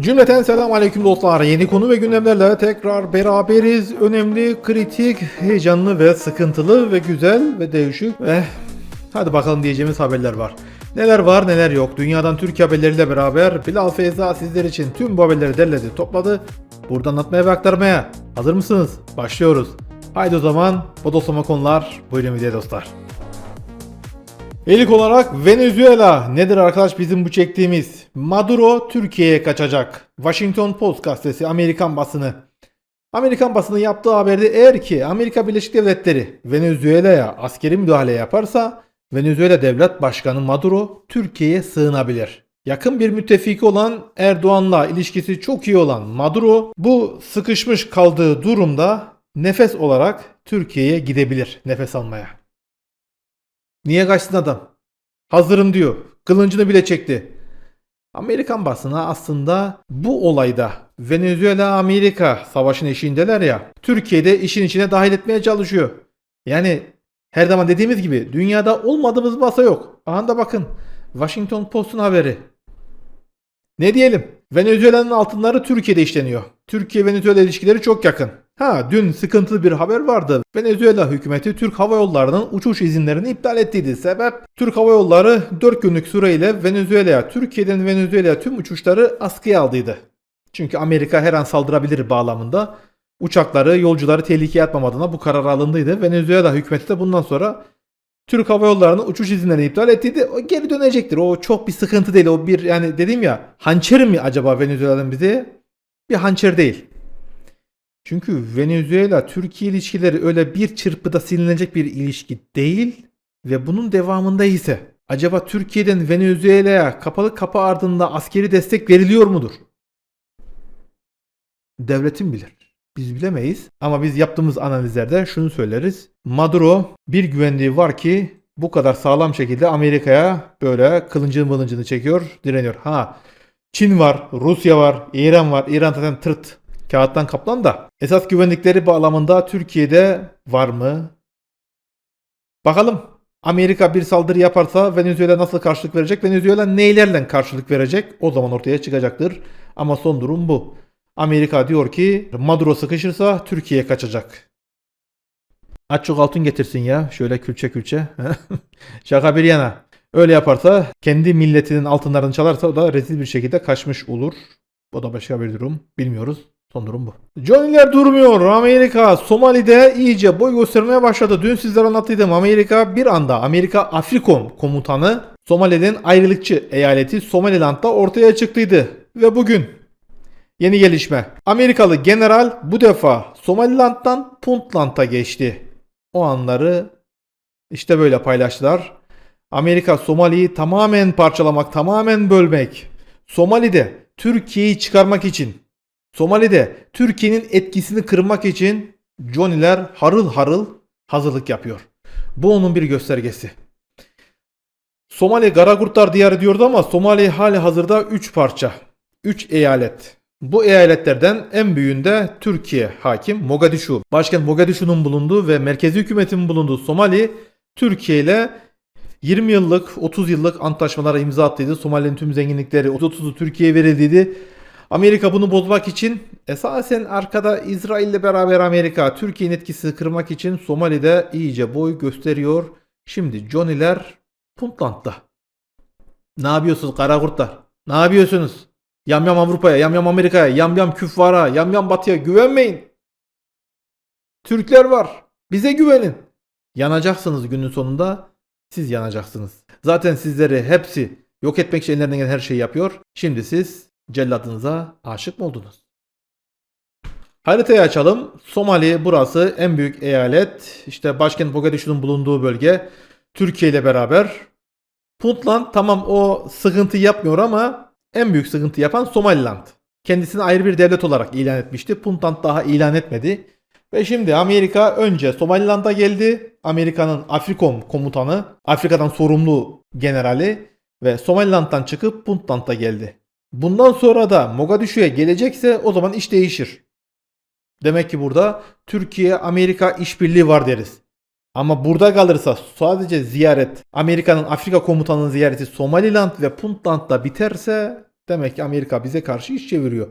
Cümleten selam aleyküm dostlar. Yeni konu ve gündemlerle tekrar beraberiz. Önemli, kritik, heyecanlı ve sıkıntılı ve güzel ve değişik ve hadi bakalım diyeceğimiz haberler var. Neler var neler yok. Dünyadan Türkiye haberleriyle beraber Bilal Feyza sizler için tüm bu haberleri derledi, topladı. Burada anlatmaya ve aktarmaya. Hazır mısınız? Başlıyoruz. Haydi o zaman bodoslama konular. Buyurun videoya dostlar. İlk olarak Venezuela nedir arkadaş bizim bu çektiğimiz? Maduro Türkiye'ye kaçacak. Washington Post gazetesi Amerikan basını. Amerikan basının yaptığı haberde eğer ki Amerika Birleşik Devletleri Venezuela'ya askeri müdahale yaparsa Venezuela Devlet Başkanı Maduro Türkiye'ye sığınabilir. Yakın bir müttefiki olan Erdoğan'la ilişkisi çok iyi olan Maduro bu sıkışmış kaldığı durumda nefes olarak Türkiye'ye gidebilir nefes almaya. Niye kaçsın adam? Hazırım diyor. Kılıncını bile çekti. Amerikan basını aslında bu olayda Venezuela Amerika savaşın eşiğindeler ya. Türkiye'de işin içine dahil etmeye çalışıyor. Yani her zaman dediğimiz gibi dünyada olmadığımız masa yok. Aha da bakın Washington Post'un haberi. Ne diyelim? Venezuela'nın altınları Türkiye'de işleniyor. Türkiye-Venezuela ilişkileri çok yakın. Ha dün sıkıntılı bir haber vardı. Venezuela hükümeti Türk Hava Yolları'nın uçuş izinlerini iptal ettiydi. Sebep Türk Hava Yolları 4 günlük süreyle Venezuela'ya, Türkiye'den Venezuela'ya tüm uçuşları askıya aldıydı. Çünkü Amerika her an saldırabilir bağlamında uçakları, yolcuları tehlikeye atmam adına bu karar alındıydı. Venezuela hükümeti de bundan sonra Türk Hava Yolları'nın uçuş izinlerini iptal ettiydi. O geri dönecektir. O çok bir sıkıntı değil. O bir yani dedim ya hançer mi acaba Venezuela'nın bize? Bir hançer değil. Çünkü Venezuela Türkiye ilişkileri öyle bir çırpıda silinecek bir ilişki değil ve bunun devamında ise acaba Türkiye'den Venezuela'ya kapalı kapı ardında askeri destek veriliyor mudur? Devletin bilir. Biz bilemeyiz ama biz yaptığımız analizlerde şunu söyleriz. Maduro bir güvenliği var ki bu kadar sağlam şekilde Amerika'ya böyle kılıncını mılıncını çekiyor, direniyor. Ha Çin var, Rusya var, İran var. İran zaten tırt kağıttan kaplan da. Esas güvenlikleri bağlamında Türkiye'de var mı? Bakalım Amerika bir saldırı yaparsa Venezuela nasıl karşılık verecek? Venezuela neylerle karşılık verecek? O zaman ortaya çıkacaktır. Ama son durum bu. Amerika diyor ki Maduro sıkışırsa Türkiye kaçacak. Aç çok altın getirsin ya. Şöyle külçe külçe. Şaka bir yana. Öyle yaparsa kendi milletinin altınlarını çalarsa o da rezil bir şekilde kaçmış olur. O da başka bir durum. Bilmiyoruz. Son durum bu. Johnny'ler durmuyor. Amerika Somali'de iyice boy göstermeye başladı. Dün sizlere anlattıydım. Amerika bir anda Amerika Afrikom komutanı Somali'nin ayrılıkçı eyaleti Somaliland'da ortaya çıktıydı. Ve bugün yeni gelişme. Amerikalı general bu defa Somaliland'dan Puntland'a geçti. O anları işte böyle paylaştılar. Amerika Somali'yi tamamen parçalamak, tamamen bölmek. Somali'de Türkiye'yi çıkarmak için, Somali'de Türkiye'nin etkisini kırmak için Johnny'ler harıl harıl hazırlık yapıyor. Bu onun bir göstergesi. Somali Garagurtlar diyarı diyordu ama Somali hali hazırda 3 parça. 3 eyalet. Bu eyaletlerden en büyüğünde Türkiye hakim Mogadishu. Başkent Mogadishu'nun bulunduğu ve merkezi hükümetin bulunduğu Somali Türkiye ile 20 yıllık 30 yıllık antlaşmalara imza attıydı. Somali'nin tüm zenginlikleri 30'u Türkiye'ye verildiydi. Amerika bunu bozmak için esasen arkada İsrail ile beraber Amerika Türkiye'nin etkisini kırmak için Somali'de iyice boy gösteriyor. Şimdi Johnny'ler Puntland'da. Ne yapıyorsunuz Karagurtlar? Ne yapıyorsunuz? Yam yam Avrupa'ya, yam yam Amerika'ya, yam yam küffara, yam yam batıya güvenmeyin. Türkler var. Bize güvenin. Yanacaksınız günün sonunda. Siz yanacaksınız. Zaten sizleri hepsi yok etmek için ellerinden gelen her şeyi yapıyor. Şimdi siz celladınıza aşık mı oldunuz? Haritayı açalım. Somali burası en büyük eyalet. İşte başkent Mogadishu'nun bulunduğu bölge. Türkiye ile beraber. Puntland tamam o sıkıntı yapmıyor ama en büyük sıkıntı yapan Somaliland. Kendisini ayrı bir devlet olarak ilan etmişti. Puntland daha ilan etmedi. Ve şimdi Amerika önce Somaliland'a geldi. Amerika'nın Afrikom komutanı, Afrika'dan sorumlu generali ve Somaliland'dan çıkıp Puntland'a geldi. Bundan sonra da Mogadishu'ya gelecekse o zaman iş değişir. Demek ki burada Türkiye-Amerika işbirliği var deriz. Ama burada kalırsa sadece ziyaret Amerika'nın Afrika komutanının ziyareti Somaliland ve Puntland'da biterse Demek ki Amerika bize karşı iş çeviriyor.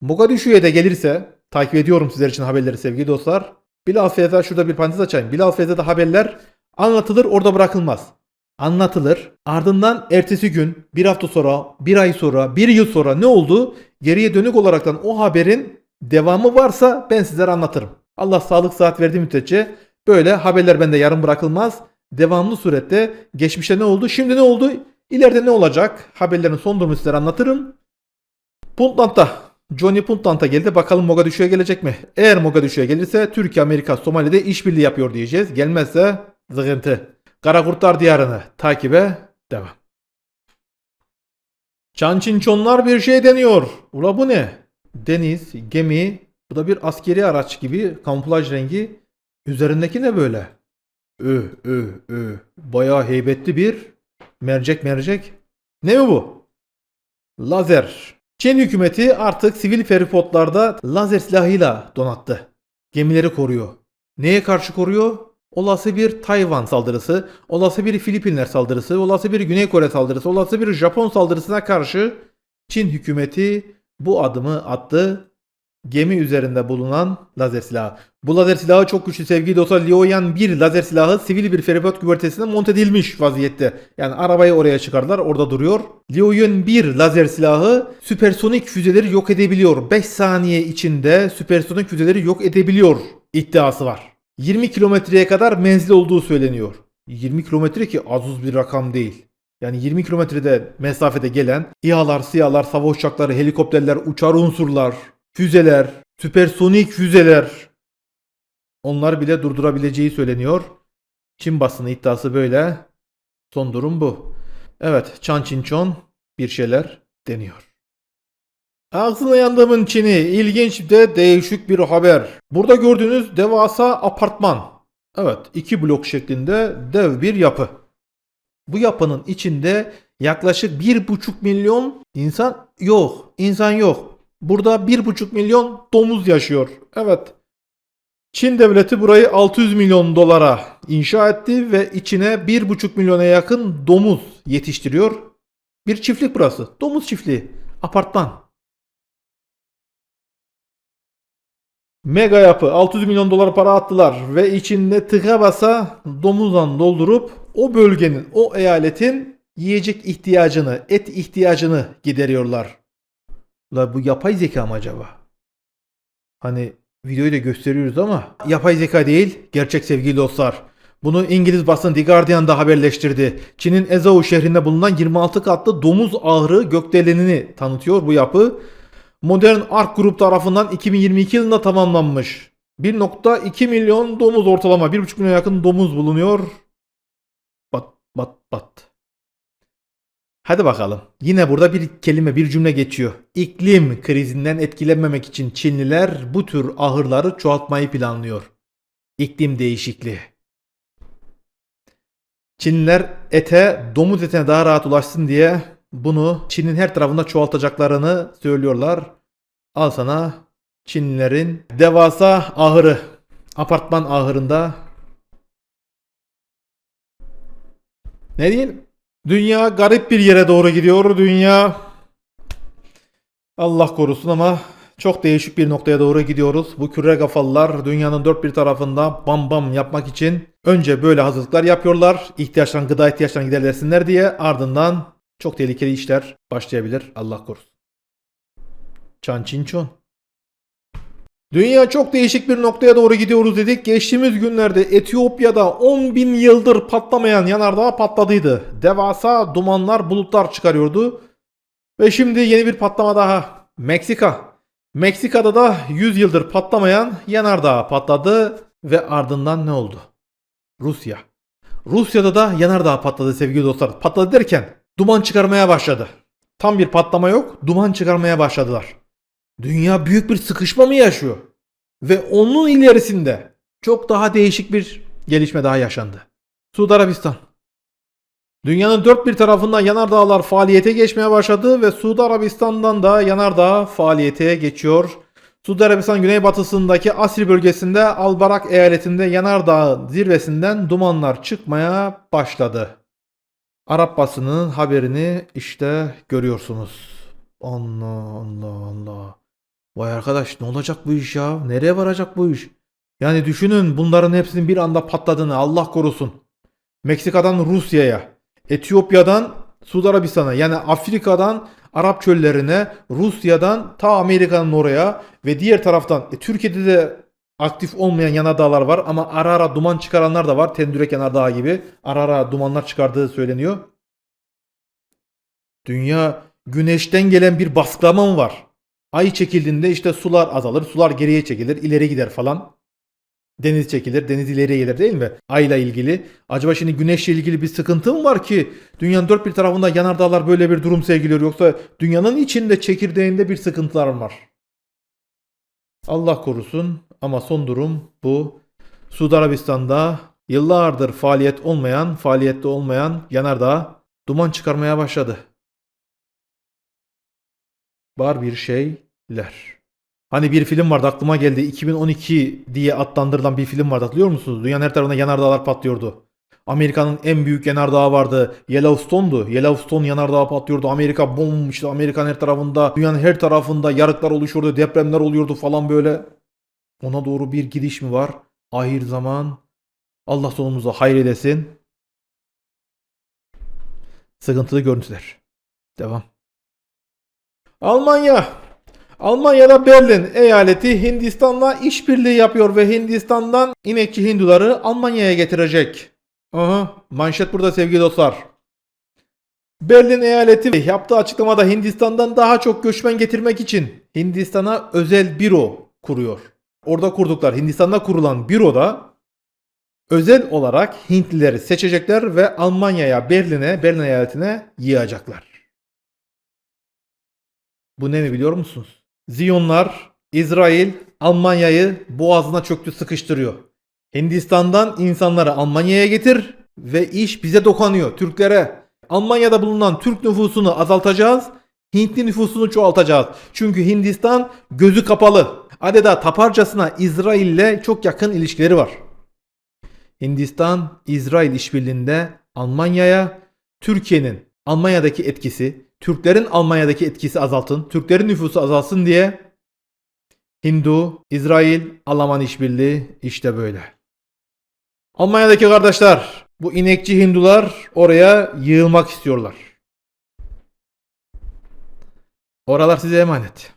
Mogadishu'ya da gelirse takip ediyorum sizler için haberleri sevgili dostlar. Feyz'e şurada bir parantez açayım. Bilal Feyz'de haberler anlatılır orada bırakılmaz. Anlatılır. Ardından ertesi gün, bir hafta sonra, bir ay sonra, bir yıl sonra ne oldu? Geriye dönük olaraktan o haberin devamı varsa ben sizlere anlatırım. Allah sağlık saat verdiği müddetçe böyle haberler bende yarım bırakılmaz. Devamlı surette geçmişte ne oldu, şimdi ne oldu, ileride ne olacak haberlerin son durumunu sizlere anlatırım. Puntland'da Johnny Puntland'a geldi. Bakalım Mogadishu'ya gelecek mi? Eğer Mogadishu'ya gelirse Türkiye, Amerika, Somali'de işbirliği yapıyor diyeceğiz. Gelmezse Karakurtlar diyarını takibe devam. Çançinçonlar bir şey deniyor. Ula bu ne? Deniz, gemi, bu da bir askeri araç gibi kamuflaj rengi. Üzerindeki ne böyle? Ö ö ö. Bayağı heybetli bir mercek mercek. Ne mi bu? Lazer. Çin hükümeti artık sivil feribotlarda lazer silahıyla donattı. Gemileri koruyor. Neye karşı koruyor? Olası bir Tayvan saldırısı, olası bir Filipinler saldırısı, olası bir Güney Kore saldırısı, olası bir Japon saldırısına karşı Çin hükümeti bu adımı attı. Gemi üzerinde bulunan lazer silahı. Bu lazer silahı çok güçlü sevgili dostlar. Liuyan 1 lazer silahı sivil bir feribot güvertesine monte edilmiş vaziyette. Yani arabayı oraya çıkardılar orada duruyor. Liuyan 1 lazer silahı süpersonik füzeleri yok edebiliyor. 5 saniye içinde süpersonik füzeleri yok edebiliyor iddiası var. 20 kilometreye kadar menzil olduğu söyleniyor. 20 kilometre ki az uz bir rakam değil. Yani 20 kilometrede mesafede gelen İHA'lar, SİHA'lar, savaş uçakları, helikopterler, uçar unsurlar, füzeler, süpersonik füzeler onlar bile durdurabileceği söyleniyor. Çin basını iddiası böyle. Son durum bu. Evet, Çan Çin Çon bir şeyler deniyor. Ağzına yandığımın Çin'i ilginç de değişik bir haber. Burada gördüğünüz devasa apartman. Evet, iki blok şeklinde dev bir yapı. Bu yapının içinde yaklaşık bir buçuk milyon insan yok. İnsan yok. Burada bir buçuk milyon domuz yaşıyor. Evet. Çin devleti burayı 600 milyon dolara inşa etti ve içine 1,5 milyona yakın domuz yetiştiriyor. Bir çiftlik burası. Domuz çiftliği. Apartman. Mega yapı 600 milyon dolar para attılar ve içinde tıka basa domuzdan doldurup o bölgenin, o eyaletin yiyecek ihtiyacını, et ihtiyacını gideriyorlar. La bu yapay zeka mı acaba? Hani videoyu da gösteriyoruz ama yapay zeka değil, gerçek sevgili dostlar. Bunu İngiliz basın The Guardian'da haberleştirdi. Çin'in Ezhou şehrinde bulunan 26 katlı domuz ahırı gökdelenini tanıtıyor bu yapı. Modern Ark Group tarafından 2022 yılında tamamlanmış. 1.2 milyon domuz ortalama 1.5 milyon yakın domuz bulunuyor. Bat bat bat. Hadi bakalım. Yine burada bir kelime, bir cümle geçiyor. İklim krizinden etkilenmemek için Çinliler bu tür ahırları çoğaltmayı planlıyor. İklim değişikliği. Çinliler ete, domuz etine daha rahat ulaşsın diye bunu Çin'in her tarafında çoğaltacaklarını söylüyorlar. Al sana Çinlilerin devasa ahırı. Apartman ahırında. Ne diyelim? Dünya garip bir yere doğru gidiyor. Dünya Allah korusun ama çok değişik bir noktaya doğru gidiyoruz. Bu küre kafalılar dünyanın dört bir tarafında bam bam yapmak için önce böyle hazırlıklar yapıyorlar. İhtiyaçlarını, gıda ihtiyaçlarını giderlesinler diye ardından çok tehlikeli işler başlayabilir. Allah korusun. Çan çin çon. Dünya çok değişik bir noktaya doğru gidiyoruz dedik. Geçtiğimiz günlerde Etiyopya'da 10 bin yıldır patlamayan yanardağ patladıydı. Devasa dumanlar bulutlar çıkarıyordu. Ve şimdi yeni bir patlama daha. Meksika. Meksika'da da 100 yıldır patlamayan yanardağ patladı ve ardından ne oldu? Rusya. Rusya'da da yanardağ patladı sevgili dostlar. Patladı derken duman çıkarmaya başladı. Tam bir patlama yok, duman çıkarmaya başladılar. Dünya büyük bir sıkışma mı yaşıyor? Ve onun ilerisinde çok daha değişik bir gelişme daha yaşandı. Suudi Arabistan. Dünyanın dört bir tarafından yanardağlar faaliyete geçmeye başladı ve Suudi Arabistan'dan da yanardağ faaliyete geçiyor. Suudi Arabistan güneybatısındaki Asri bölgesinde Albarak eyaletinde yanardağ zirvesinden dumanlar çıkmaya başladı. Arap basının haberini işte görüyorsunuz. Allah Allah Allah. Vay arkadaş ne olacak bu iş ya? Nereye varacak bu iş? Yani düşünün bunların hepsinin bir anda patladığını Allah korusun. Meksika'dan Rusya'ya, Etiyopya'dan Suudi Arabistan'a yani Afrika'dan Arap çöllerine, Rusya'dan ta Amerika'nın oraya ve diğer taraftan e, Türkiye'de de aktif olmayan yanardağlar var ama ara ara duman çıkaranlar da var. Tendürek yanardağı gibi ara ara dumanlar çıkardığı söyleniyor. Dünya güneşten gelen bir baskılama mı var? Ay çekildiğinde işte sular azalır, sular geriye çekilir, ileri gider falan. Deniz çekilir, deniz ileriye gelir değil mi? Ayla ilgili. Acaba şimdi güneşle ilgili bir sıkıntı mı var ki dünyanın dört bir tarafında yanardağlar böyle bir durum sergiliyor yoksa dünyanın içinde çekirdeğinde bir sıkıntılar var? Allah korusun ama son durum bu. Suudi Arabistan'da yıllardır faaliyet olmayan, faaliyette olmayan yanardağ duman çıkarmaya başladı. Var bir şeyler. Hani bir film vardı aklıma geldi. 2012 diye adlandırılan bir film vardı hatırlıyor musunuz? Dünyanın her tarafında yanardağlar patlıyordu. Amerika'nın en büyük yanardağı vardı. Yellowstone'du. Yellowstone yanardağı patlıyordu. Amerika bom işte Amerika'nın her tarafında, dünyanın her tarafında yarıklar oluşuyordu, depremler oluyordu falan böyle. Ona doğru bir gidiş mi var? Ahir zaman. Allah sonumuzu hayır edesin. Sıkıntılı görüntüler. Devam. Almanya. Almanya'da Berlin eyaleti Hindistan'la işbirliği yapıyor ve Hindistan'dan inekçi Hinduları Almanya'ya getirecek. Aha, manşet burada sevgili dostlar. Berlin eyaleti yaptığı açıklamada Hindistan'dan daha çok göçmen getirmek için Hindistan'a özel büro kuruyor. Orada kurduklar Hindistan'da kurulan büroda özel olarak Hintlileri seçecekler ve Almanya'ya, Berlin'e, Berlin eyaletine yığacaklar. Bu ne mi biliyor musunuz? Ziyonlar İsrail Almanya'yı boğazına çöktü sıkıştırıyor. Hindistan'dan insanları Almanya'ya getir ve iş bize dokunuyor Türklere. Almanya'da bulunan Türk nüfusunu azaltacağız. Hintli nüfusunu çoğaltacağız. Çünkü Hindistan gözü kapalı. Adeta taparcasına İsrail'le çok yakın ilişkileri var. Hindistan İsrail işbirliğinde Almanya'ya Türkiye'nin Almanya'daki etkisi, Türklerin Almanya'daki etkisi azaltın, Türklerin nüfusu azalsın diye Hindu, İsrail, Alman işbirliği işte böyle. Almanya'daki kardeşler, bu inekçi Hindular oraya yığılmak istiyorlar. Oralar size emanet.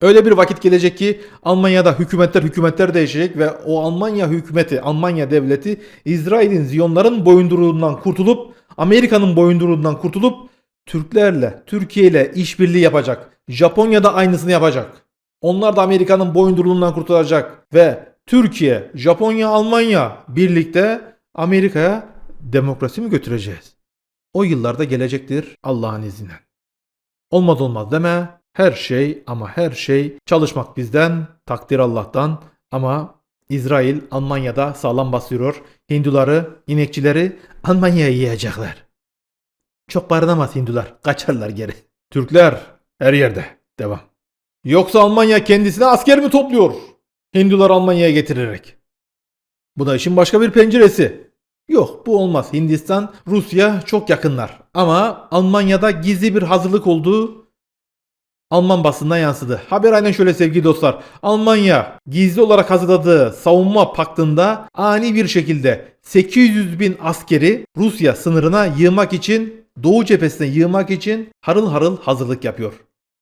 Öyle bir vakit gelecek ki Almanya'da hükümetler hükümetler değişecek ve o Almanya hükümeti, Almanya devleti İsrail'in Ziyonların boyunduruğundan kurtulup Amerika'nın boyunduruğundan kurtulup Türklerle, Türkiye ile işbirliği yapacak. Japonya'da aynısını yapacak. Onlar da Amerika'nın boyunduruğundan kurtulacak ve Türkiye, Japonya, Almanya birlikte Amerika'ya demokrasi mi götüreceğiz? O yıllarda gelecektir Allah'ın izniyle. Olmaz olmaz deme. Her şey ama her şey çalışmak bizden, takdir Allah'tan ama İsrail Almanya'da sağlam basıyor. Hinduları, inekçileri Almanya'ya yiyecekler. Çok barınamaz Hindular. Kaçarlar geri. Türkler her yerde. Devam. Yoksa Almanya kendisine asker mi topluyor? Hindular Almanya'ya getirerek. Bu da işin başka bir penceresi. Yok bu olmaz. Hindistan, Rusya çok yakınlar. Ama Almanya'da gizli bir hazırlık olduğu Alman basından yansıdı. Haber aynen şöyle sevgili dostlar. Almanya gizli olarak hazırladığı savunma paktında ani bir şekilde 800 bin askeri Rusya sınırına yığmak için Doğu cephesine yığmak için harıl harıl hazırlık yapıyor.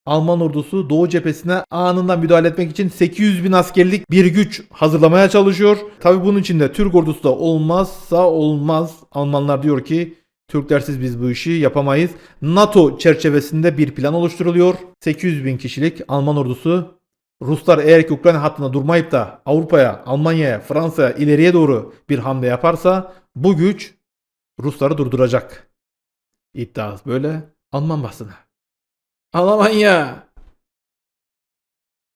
Alman ordusu Doğu cephesine anında müdahale etmek için 800 bin askerlik bir güç hazırlamaya çalışıyor. Tabi bunun için de Türk ordusu da olmazsa olmaz. Almanlar diyor ki Türklersiz biz bu işi yapamayız. NATO çerçevesinde bir plan oluşturuluyor. 800 bin kişilik Alman ordusu Ruslar eğer ki Ukrayna hattında durmayıp da Avrupa'ya, Almanya'ya, Fransa'ya ileriye doğru bir hamle yaparsa bu güç Rusları durduracak. İddiası böyle Alman basını. Almanya.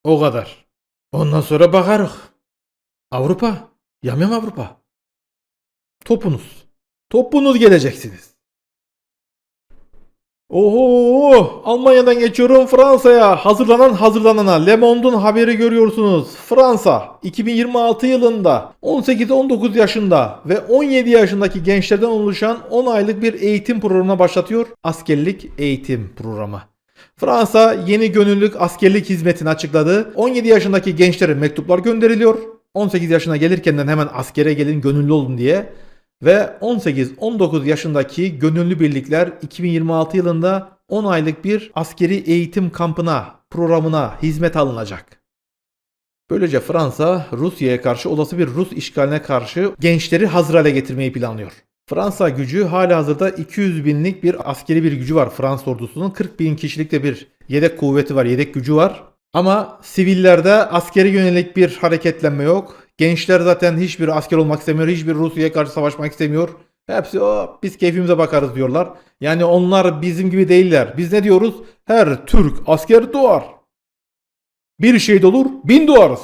O kadar. Ondan sonra bakarız. Avrupa. Yamyam Avrupa. Topunuz. Topunuz geleceksiniz. Oho! Almanya'dan geçiyorum Fransa'ya. Hazırlanan hazırlanana. Le Monde'un haberi görüyorsunuz. Fransa 2026 yılında 18-19 yaşında ve 17 yaşındaki gençlerden oluşan 10 aylık bir eğitim programına başlatıyor. Askerlik eğitim programı. Fransa yeni gönüllülük askerlik hizmetini açıkladı. 17 yaşındaki gençlere mektuplar gönderiliyor. 18 yaşına gelirkenden hemen askere gelin gönüllü olun diye. Ve 18-19 yaşındaki gönüllü birlikler 2026 yılında 10 aylık bir askeri eğitim kampına, programına hizmet alınacak. Böylece Fransa Rusya'ya karşı olası bir Rus işgaline karşı gençleri hazır hale getirmeyi planlıyor. Fransa gücü hala hazırda 200 binlik bir askeri bir gücü var Fransız ordusunun. 40 bin kişilik de bir yedek kuvveti var, yedek gücü var. Ama sivillerde askeri yönelik bir hareketlenme yok. Gençler zaten hiçbir asker olmak istemiyor, hiçbir Rusya'ya karşı savaşmak istemiyor. Hepsi o biz keyfimize bakarız diyorlar. Yani onlar bizim gibi değiller. Biz ne diyoruz? Her Türk asker doğar. Bir şehit olur, bin doğarız.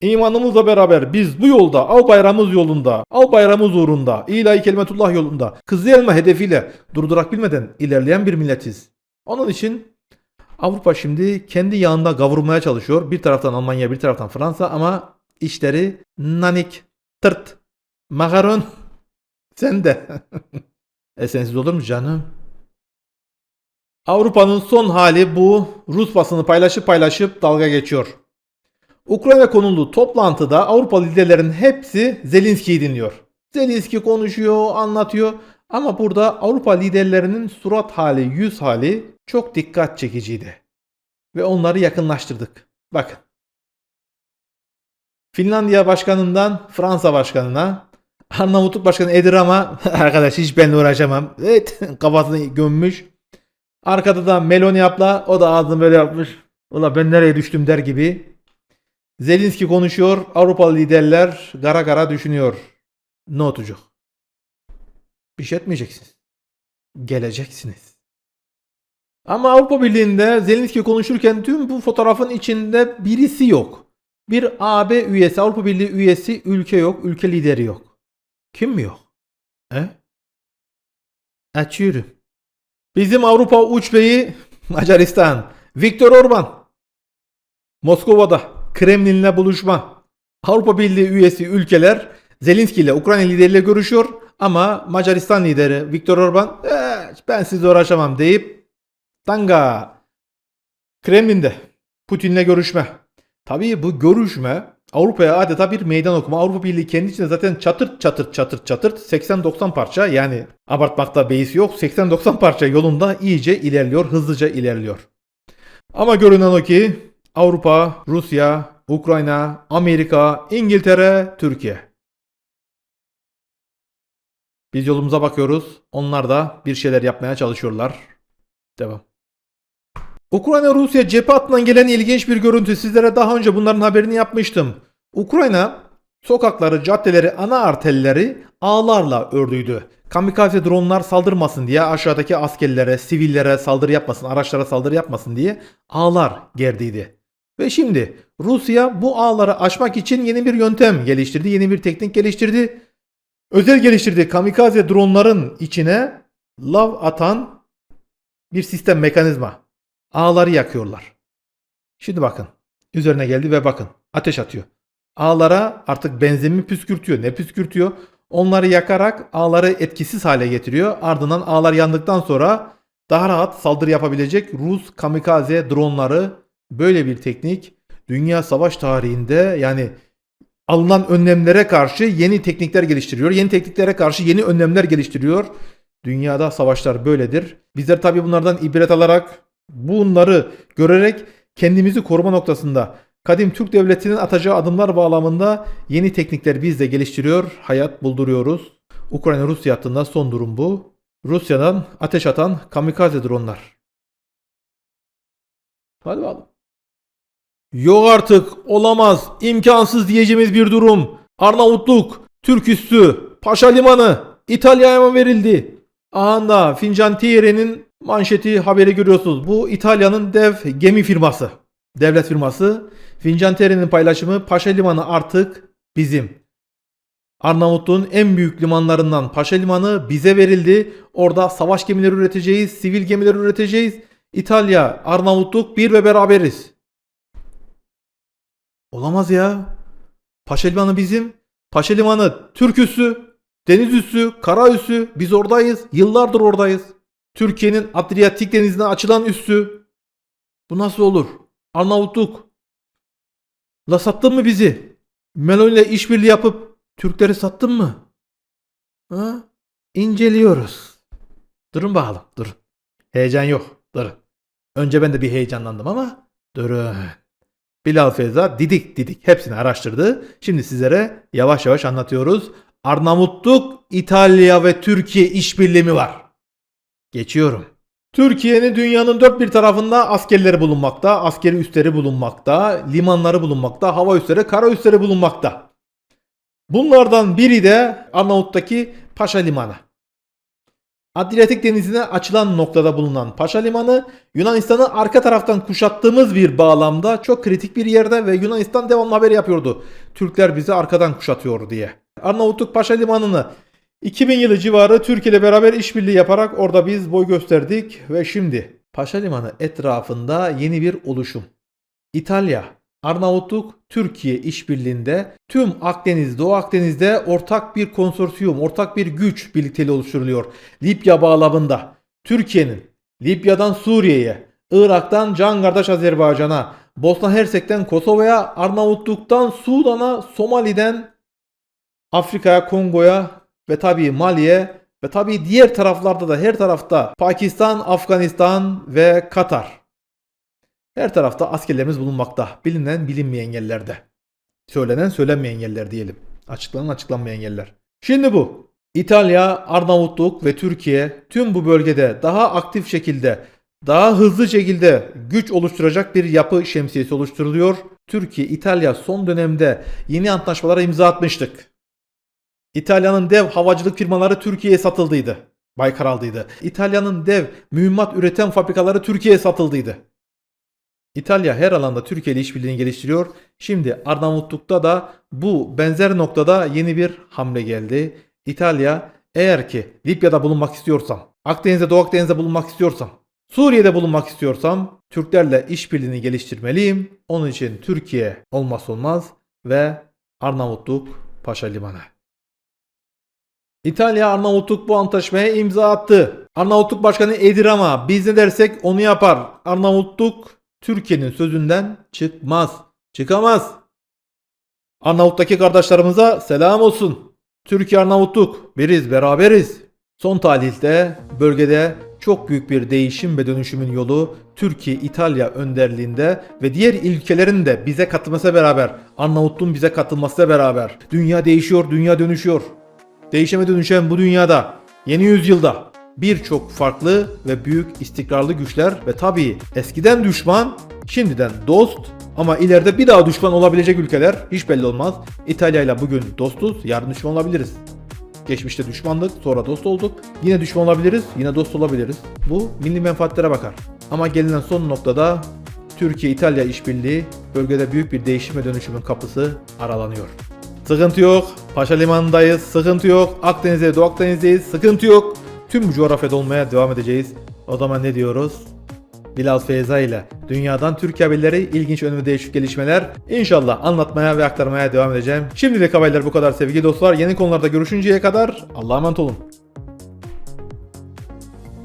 İmanımızla beraber biz bu yolda, av bayrağımız yolunda, av bayrağımız uğrunda, ilahi kelimetullah yolunda, kızıl elma hedefiyle durdurak bilmeden ilerleyen bir milletiz. Onun için Avrupa şimdi kendi yağında kavurmaya çalışıyor. Bir taraftan Almanya, bir taraftan Fransa ama işleri nanik, tırt, makaron. Sen de. e sensiz olur mu canım? Avrupa'nın son hali bu. Rus basını paylaşıp paylaşıp dalga geçiyor. Ukrayna konulu toplantıda Avrupa liderlerinin hepsi Zelenski'yi dinliyor. Zelenski konuşuyor, anlatıyor ama burada Avrupa liderlerinin surat hali, yüz hali çok dikkat çekiciydi. Ve onları yakınlaştırdık. Bakın. Finlandiya başkanından Fransa başkanına, Arnavutluk başkanı Edir ama arkadaş hiç benimle uğraşamam. Evet kafasını gömmüş. Arkada da Meloni abla o da ağzını böyle yapmış. Ula ben nereye düştüm der gibi. Zelenski konuşuyor. Avrupalı liderler gara gara düşünüyor. Ne olacak? Bir şey etmeyeceksiniz. Geleceksiniz. Ama Avrupa Birliği'nde Zelenski konuşurken tüm bu fotoğrafın içinde birisi yok. Bir AB üyesi, Avrupa Birliği üyesi ülke yok, ülke lideri yok. Kim yok? He? Açıyorum. Bizim Avrupa uç beyi Macaristan. Viktor Orban. Moskova'da Kremlin'le buluşma. Avrupa Birliği üyesi ülkeler Zelenski ile Ukrayna lideriyle görüşüyor ama Macaristan lideri Viktor Orban "Ee, ben sizle uğraşamam deyip tanga Kremlin'de Putin'le görüşme. Tabii bu görüşme Avrupa'ya adeta bir meydan okuma. Avrupa Birliği kendi içinde zaten çatır çatır çatır çatır 80-90 parça yani abartmakta beis yok 80-90 parça yolunda iyice ilerliyor, hızlıca ilerliyor. Ama görünen o ki Avrupa, Rusya, Ukrayna, Amerika, İngiltere, Türkiye. Biz yolumuza bakıyoruz. Onlar da bir şeyler yapmaya çalışıyorlar. Devam. Ukrayna-Rusya cephe hattından gelen ilginç bir görüntü. Sizlere daha önce bunların haberini yapmıştım. Ukrayna sokakları, caddeleri, ana arterleri ağlarla ördüydü. Kamikaze dronlar saldırmasın diye aşağıdaki askerlere, sivillere saldırı yapmasın, araçlara saldırı yapmasın diye ağlar gerdiydi. Ve şimdi Rusya bu ağları aşmak için yeni bir yöntem geliştirdi, yeni bir teknik geliştirdi. Özel geliştirdiği kamikaze dronların içine lav atan bir sistem mekanizma. Ağları yakıyorlar. Şimdi bakın. Üzerine geldi ve bakın. Ateş atıyor. Ağlara artık benzin mi püskürtüyor? Ne püskürtüyor? Onları yakarak ağları etkisiz hale getiriyor. Ardından ağlar yandıktan sonra daha rahat saldırı yapabilecek Rus kamikaze dronları böyle bir teknik dünya savaş tarihinde yani alınan önlemlere karşı yeni teknikler geliştiriyor. Yeni tekniklere karşı yeni önlemler geliştiriyor. Dünyada savaşlar böyledir. Bizler tabii bunlardan ibret alarak bunları görerek kendimizi koruma noktasında kadim Türk devletinin atacağı adımlar bağlamında yeni teknikler biz de geliştiriyor, hayat bulduruyoruz. Ukrayna-Rusya hattında son durum bu. Rusya'dan ateş atan kamikaze dronlar. Hadi bakalım. Yok artık olamaz imkansız diyeceğimiz bir durum. Arnavutluk, Türk üssü, Paşa Limanı İtalya'ya mı verildi? Anda Fincantieri'nin manşeti haberi görüyorsunuz. Bu İtalya'nın dev gemi firması. Devlet firması. Fincantieri'nin paylaşımı Paşa Limanı artık bizim. Arnavutluğun en büyük limanlarından Paşa Limanı bize verildi. Orada savaş gemileri üreteceğiz, sivil gemiler üreteceğiz. İtalya, Arnavutluk bir ve beraberiz. Olamaz ya. Paşa Limanı bizim. Paşa Limanı Türk üssü, deniz üssü, kara üssü. Biz oradayız. Yıllardır oradayız. Türkiye'nin Adriyatik denizine açılan üssü. Bu nasıl olur? Arnavutluk. La sattın mı bizi? Melo ile işbirliği yapıp Türkleri sattın mı? Ha? İnceliyoruz. Durun bakalım, durun. Heyecan yok, durun. Önce ben de bir heyecanlandım ama durun. Bilal Feyza didik didik hepsini araştırdı. Şimdi sizlere yavaş yavaş anlatıyoruz. Arnavutluk, İtalya ve Türkiye işbirliği var? Geçiyorum. Türkiye'nin dünyanın dört bir tarafında askerleri bulunmakta, askeri üsleri bulunmakta, limanları bulunmakta, hava üsleri, kara üsleri bulunmakta. Bunlardan biri de Arnavut'taki Paşa Limanı. Adriyatik Denizi'ne açılan noktada bulunan Paşa Limanı, Yunanistan'ı arka taraftan kuşattığımız bir bağlamda çok kritik bir yerde ve Yunanistan devamlı haber yapıyordu. Türkler bizi arkadan kuşatıyor diye. Arnavutluk Paşa Limanı'nı 2000 yılı civarı Türkiye ile beraber işbirliği yaparak orada biz boy gösterdik ve şimdi Paşa Limanı etrafında yeni bir oluşum. İtalya, Arnavutluk, Türkiye işbirliğinde tüm Akdeniz, Doğu Akdeniz'de ortak bir konsorsiyum, ortak bir güç birlikteliği oluşturuluyor. Libya bağlamında Türkiye'nin Libya'dan Suriye'ye, Irak'tan Can Kardeş Azerbaycan'a, Bosna Hersek'ten Kosova'ya, Arnavutluk'tan Sudan'a, Somali'den Afrika'ya, Kongo'ya ve tabii Mali'ye ve tabii diğer taraflarda da her tarafta Pakistan, Afganistan ve Katar. Her tarafta askerlerimiz bulunmakta. Bilinen bilinmeyen yerlerde. Söylenen söylenmeyen yerler diyelim. Açıklanan açıklanmayan yerler. Şimdi bu. İtalya, Arnavutluk ve Türkiye tüm bu bölgede daha aktif şekilde, daha hızlı şekilde güç oluşturacak bir yapı şemsiyesi oluşturuluyor. Türkiye, İtalya son dönemde yeni antlaşmalara imza atmıştık. İtalya'nın dev havacılık firmaları Türkiye'ye satıldıydı. Baykar aldıydı. İtalya'nın dev mühimmat üreten fabrikaları Türkiye'ye satıldıydı. İtalya her alanda Türkiye ile işbirliğini geliştiriyor. Şimdi Arnavutluk'ta da bu benzer noktada yeni bir hamle geldi. İtalya eğer ki Libya'da bulunmak istiyorsam, Akdeniz'de Doğu Akdeniz'de bulunmak istiyorsam, Suriye'de bulunmak istiyorsam Türklerle işbirliğini geliştirmeliyim. Onun için Türkiye olmazsa olmaz ve Arnavutluk Paşa Limanı. İtalya Arnavutluk bu antlaşmaya imza attı. Arnavutluk Başkanı Edirama biz ne dersek onu yapar. Arnavutluk Türkiye'nin sözünden çıkmaz. Çıkamaz. Arnavut'taki kardeşlerimize selam olsun. Türkiye Arnavutluk biriz beraberiz. Son tarihte bölgede çok büyük bir değişim ve dönüşümün yolu Türkiye İtalya önderliğinde ve diğer ülkelerin de bize katılması beraber Arnavutluğun bize katılmasıyla beraber dünya değişiyor, dünya dönüşüyor. Değişime dönüşen bu dünyada yeni yüzyılda birçok farklı ve büyük istikrarlı güçler ve tabii eskiden düşman, şimdiden dost ama ileride bir daha düşman olabilecek ülkeler hiç belli olmaz. İtalya ile bugün dostuz, yarın düşman olabiliriz. Geçmişte düşmandık, sonra dost olduk. Yine düşman olabiliriz, yine dost olabiliriz. Bu milli menfaatlere bakar. Ama gelinen son noktada Türkiye-İtalya işbirliği bölgede büyük bir değişim ve dönüşümün kapısı aralanıyor. Sıkıntı yok. Paşa Limanı'ndayız. Sıkıntı yok. Akdeniz'de, Doğu Akdeniz'deyiz. Sıkıntı yok. Tüm bu coğrafyada olmaya devam edeceğiz. O zaman ne diyoruz? Bilal Feyza ile dünyadan Türk haberleri ilginç önemli değişik gelişmeler inşallah anlatmaya ve aktarmaya devam edeceğim. Şimdilik haberler bu kadar sevgili dostlar. Yeni konularda görüşünceye kadar Allah'a emanet olun.